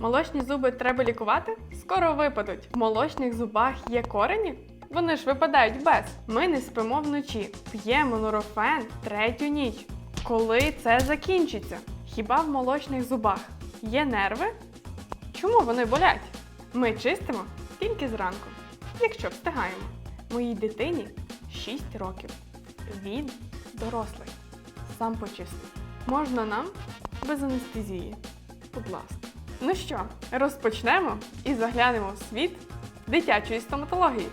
Молочні зуби треба лікувати? Скоро випадуть. В молочних зубах є корені? Вони ж випадають без. Ми не спимо вночі, п'ємо нурофен третю ніч. Коли це закінчиться? Хіба в молочних зубах є нерви? Чому вони болять? Ми чистимо тільки зранку, якщо встигаємо. Моїй дитині 6 років. Він дорослий. Сам почистить. Можна нам без анестезії. Будь ласка. Ну що, розпочнемо і заглянемо в світ дитячої стоматології.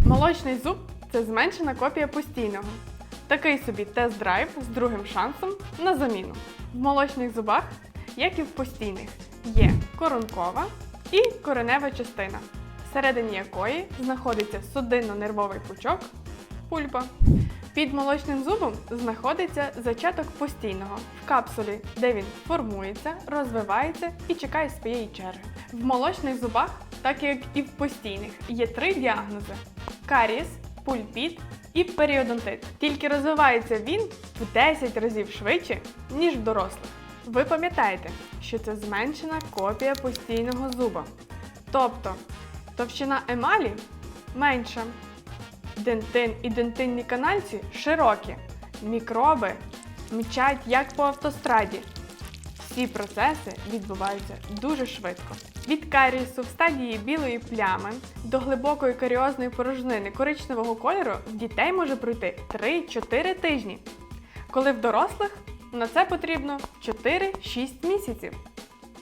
Молочний зуб це зменшена копія постійного. Такий собі тест-драйв з другим шансом на заміну. В молочних зубах, як і в постійних, є коронкова і коренева частина, всередині якої знаходиться судинно-нервовий пучок пульпа. Під молочним зубом знаходиться зачаток постійного в капсулі, де він формується, розвивається і чекає своєї черги. В молочних зубах, так як і в постійних, є три діагнози: карієс, пульпіт і періодонтит. Тільки розвивається він в 10 разів швидше, ніж в дорослих. Ви пам'ятаєте, що це зменшена копія постійного зуба. Тобто товщина емалі менша. Дентин і дентинні канальці широкі. Мікроби мчать як по автостраді. Всі процеси відбуваються дуже швидко. Від карієсу в стадії білої плями до глибокої каріозної порожнини коричневого кольору в дітей може пройти 3-4 тижні. Коли в дорослих на це потрібно 4-6 місяців.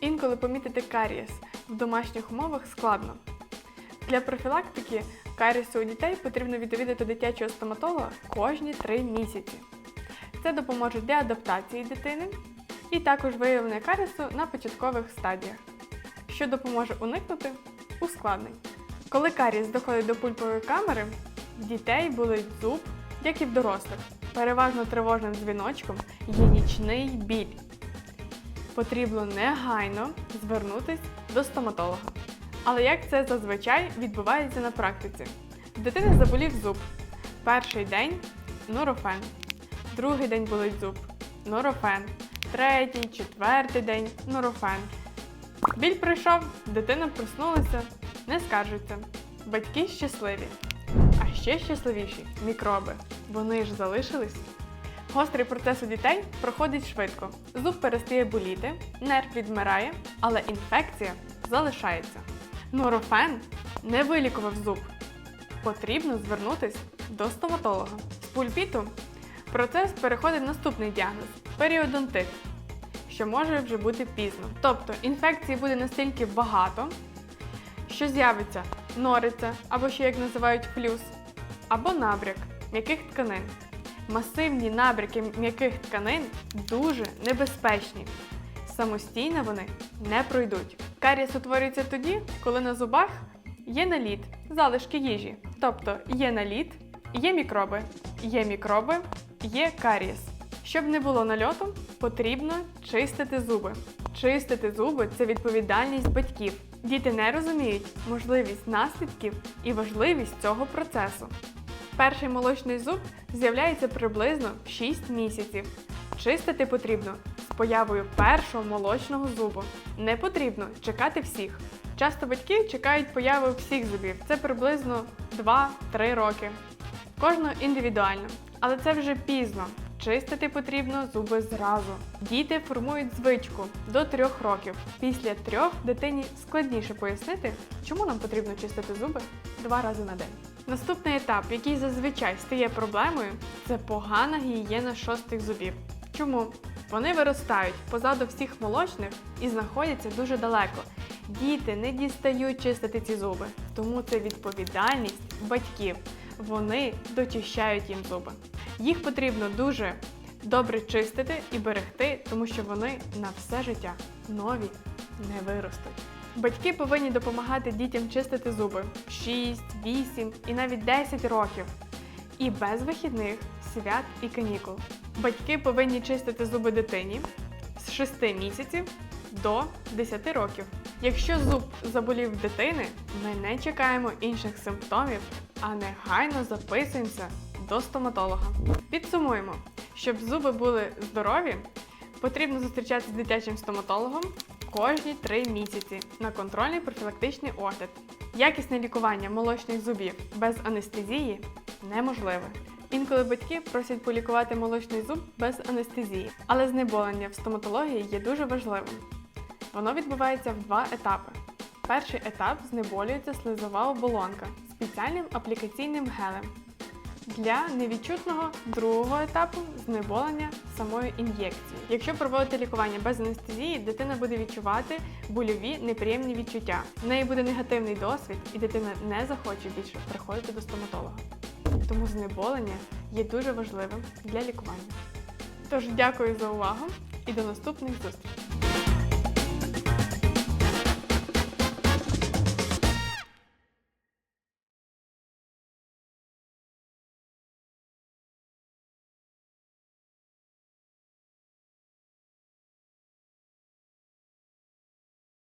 Інколи помітити карієс в домашніх умовах складно. Для профілактики карісу у дітей потрібно відвідати дитячого стоматолога кожні 3 місяці. Це допоможе для адаптації дитини і також виявлення карісу на початкових стадіях, що допоможе уникнути ускладнень. Коли каріс доходить до пульпової камери, в дітей болить зуб, як і в дорослих. Переважно тривожним дзвіночком є нічний біль. Потрібно негайно звернутися до стоматолога. Але як це зазвичай відбувається на практиці? В дитини заболів зуб. Перший день нурофен. Другий день болить зуб. Нурофен. Третій, четвертий день нурофен. Біль прийшов, дитина проснулася, не скаржиться. Батьки щасливі. А ще щасливіші мікроби. Вони ж залишились. Гострий процес у дітей проходить швидко. Зуб перестає боліти, нерв відмирає, але інфекція залишається. Нурофен не вилікував зуб. Потрібно звернутись до стоматолога. З пульпіту процес переходить в наступний діагноз періодонтит, що може вже бути пізно. Тобто інфекції буде настільки багато, що з'явиться нориця, або ще як називають флюс, або набряк м'яких тканин. Масивні набряки м'яких тканин дуже небезпечні. Самостійно вони не пройдуть. Карієс утворюється тоді, коли на зубах є наліт, залишки їжі. Тобто є наліт, є мікроби, є мікроби, є карієс. Щоб не було нальоту, потрібно чистити зуби. Чистити зуби це відповідальність батьків. Діти не розуміють можливість наслідків і важливість цього процесу. Перший молочний зуб з'являється приблизно в 6 місяців. Чистити потрібно появою першого молочного зубу. Не потрібно чекати всіх. Часто батьки чекають появи всіх зубів. Це приблизно 2-3 роки. Кожного індивідуально. Але це вже пізно. Чистити потрібно зуби зразу. Діти формують звичку до 3 років. Після трьох дитині складніше пояснити, чому нам потрібно чистити зуби два рази на день. Наступний етап, який зазвичай стає проблемою, це погана гігієна шостих зубів. Чому? Вони виростають позаду всіх молочних і знаходяться дуже далеко. Діти не дістають чистити ці зуби, тому це відповідальність батьків. Вони дочищають їм зуби. Їх потрібно дуже добре чистити і берегти, тому що вони на все життя нові не виростуть. Батьки повинні допомагати дітям чистити зуби 6, 8 і навіть 10 років. І без вихідних, свят і канікул. Батьки повинні чистити зуби дитині з 6 місяців до 10 років. Якщо зуб заболів дитини, ми не чекаємо інших симптомів, а негайно записуємося до стоматолога. Підсумуємо, щоб зуби були здорові, Потрібно зустрічатися з дитячим стоматологом кожні 3 місяці на контрольний профілактичний огляд. Якісне лікування молочних зубів без анестезії неможливе. Інколи батьки просять полікувати молочний зуб без анестезії, але знеболення в стоматології є дуже важливим. Воно відбувається в два етапи. Перший етап знеболюється слизова оболонка спеціальним аплікаційним гелем. Для невідчутного другого етапу знеболення самою ін'єкцією. Якщо проводити лікування без анестезії, дитина буде відчувати больові неприємні відчуття. В неї буде негативний досвід, і дитина не захоче більше приходити до стоматолога. Тому знеболення є дуже важливим для лікування. Тож дякую за увагу і до наступних зустрічей!